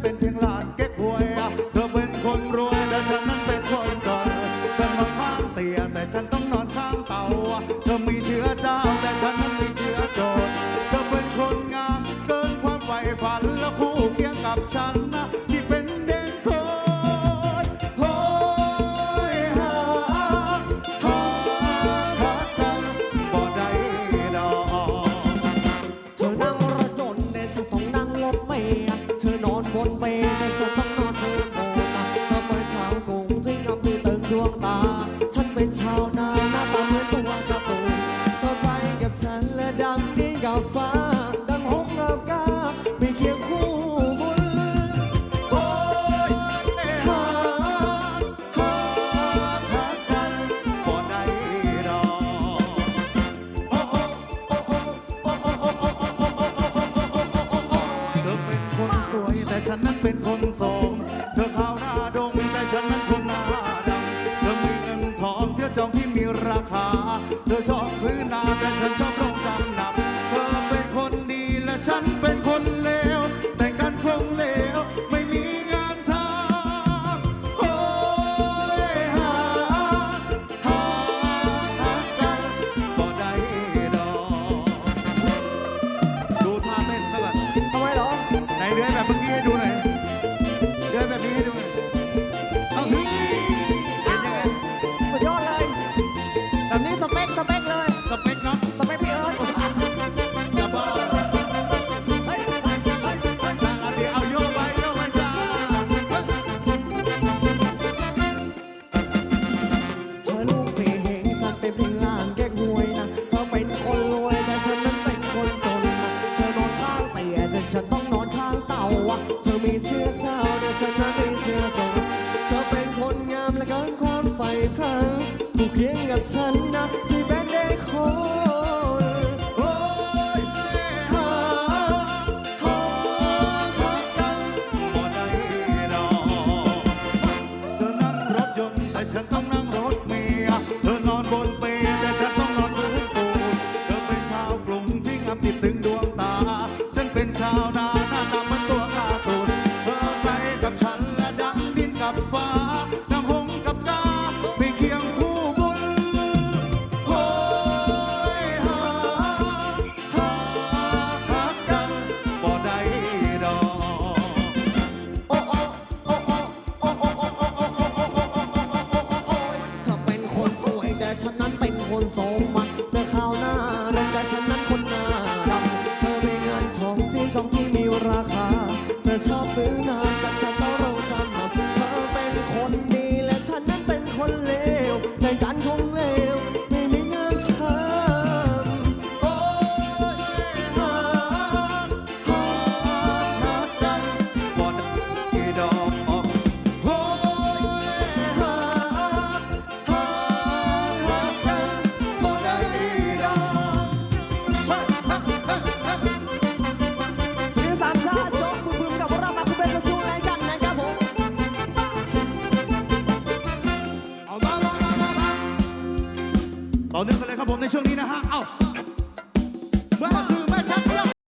เป็นเพียงหลานเก๊กหวย เธอเป็นคนรวยแต่ฉันนั้นเป็นคนจนเธอนอนข้างเตียงแต่ฉันต้องนอนข้างเตาเธอมีเชื้อเจ้าแต่ฉันนั้นมีเชื้อโจรเธอเป็นคนงามเกินความใฝ่ฝันและคู่เคียงกับฉันนะ นเป ฉันนั้นเป็นคนโสม เธอขาวหน้าดงแต่ฉันนั้นคนหน้าดำเธอมีเงินทองเที่ยวจองที่มีราคา เธอชอบพื้นนาแต่ฉันชอบโรงจำนำเธอเป็นคนดีและฉันเป็นคนเลว ไหนเลื้อยแบบเมื่อกี้ให้ดูหน่อย เต่าอะเธอมีเชื้อเจ้าแต่ฉันนั้นมีเชื้อโจรเธอเป็นคนงามและเกินความใฝ่ฝันผู้เคียงกับฉันนะที่เป็นเด็กคนโอ้ยหาหาหากันบ่ได้ดอกเธอนั่งรถยนต์แต่ฉันต้องนั่งรถเมล์เธอนอนบนเปลแต่ฉันต้องนอนบนปูนเธอเป็นชาวกรุงที่งามติดตึงดวงตา ฉันเป็นชาวนา ทองที่มีราคา เธอชอบซื้อนานแต่ฉันต้องลงจำนำเธอเป็นคนดีและฉันนั้นเป็นคนเลวในการคง ต่อเนื่องกันเลยครับผมในช่วงนี้นะฮะ เอ้า